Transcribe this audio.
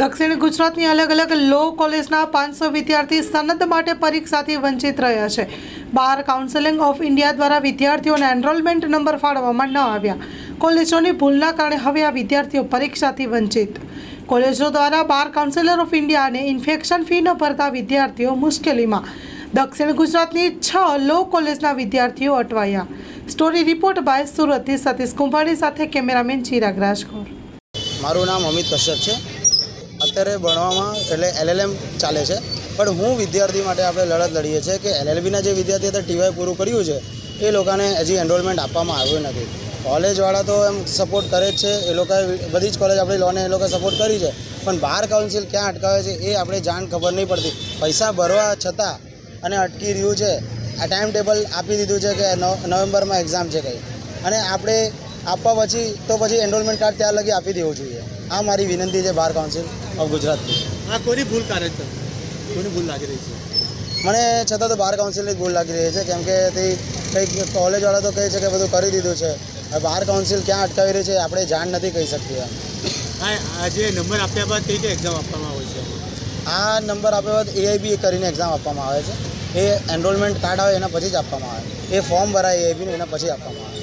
દક્ષિણ ગુજરાતની અલગ અલગ લો કોલેજના પાંચસો વિદ્યાર્થી સનદ માટે પરીક્ષાથી વંચિત રહ્યા છે. બાર કાઉન્સેલિંગ ઓફ ઇન્ડિયા દ્વારા વિદ્યાર્થીઓને એનરોલમેન્ટ નંબર ફાળવવામાં ન આવ્યા. કોલેજોની ભૂલના કારણે હવે આ વિદ્યાર્થીઓ પરીક્ષાથી વંચિત. કોલેજો દ્વારા બાર કાઉન્સેલર ઓફ ઇન્ડિયાને ઇન્ફેક્શન ફી ન ભરતા વિદ્યાર્થીઓ મુશ્કેલીમાં. દક્ષિણ ગુજરાતની છ લો કોલેજના વિદ્યાર્થીઓ અટવાયા. સ્ટોરી રિપોર્ટ બાય સુરતથી સતીશ કુંભાણી સાથે કેમેરામેન ચિરાગ રાજકોર. મારું નામ અમિત કશ્યપ છે અત્યારે ભણવામાં એટલે એલએલએમ ચાલે છે. પણ હું વિદ્યાર્થી માટે આપણે લડત લડીએ છીએ કે એલએલબીના જે વિદ્યાર્થી અત્યારે ટીવાય પૂરું કર્યું છે, એ લોકોને હજી એનરોલમેન્ટ આપવામાં આવ્યું નથી. કોલેજવાળા તો એમ સપોર્ટ કરે જ છે, એ લોકોએ બધી જ કોલેજ આપણી લોને એ લોકોએ સપોર્ટ કરી છે. પણ બાર કાઉન્સિલ ક્યાં અટકાવે છે એ આપણે જાણ ખબર નહીં પડતી. પૈસા ભરવા છતાં અને અટકી રહ્યું છે, આ ટાઈમ ટેબલ આપી દીધું છે કે નવ, નવેમ્બરમાં એક્ઝામ છે કંઈ. અને આપણે આપવા પછી તો પછી એનરોલમેન્ટ કાર્ડ ત્યાં લગી આપી દેવું જોઈએ. આ મારી વિનંતી છે બાર કાઉન્સિલ ઓફ ગુજરાતની. આ કોની ભૂલ કારણે છે? કોની ભૂલ લાગી રહી છે? મને છતાં તો બાર કાઉન્સિલની ભૂલ લાગી રહી છે કેમ કે તે કંઈક કોલેજવાળા તો કહે છે કે બધું કરી દીધું છે. હવે બાર કાઉન્સિલ ક્યાં અટકાવી રહી છે આપણે જાણ નથી કહી શકતી હા આ આ જે નંબર આપ્યા બાદ કઈ કઈ એક્ઝામ આપવામાં આવે છે? આ નંબર આપ્યા બાદ એઆઈબી કરીને એક્ઝામ આપવામાં આવે છે. એ એનરોલમેન્ટ કાર્ડ આવે એના પછી જ આપવામાં આવે. એ ફોર્મ ભરાય એઆઈબીનું એના પછી આપવામાં આવે.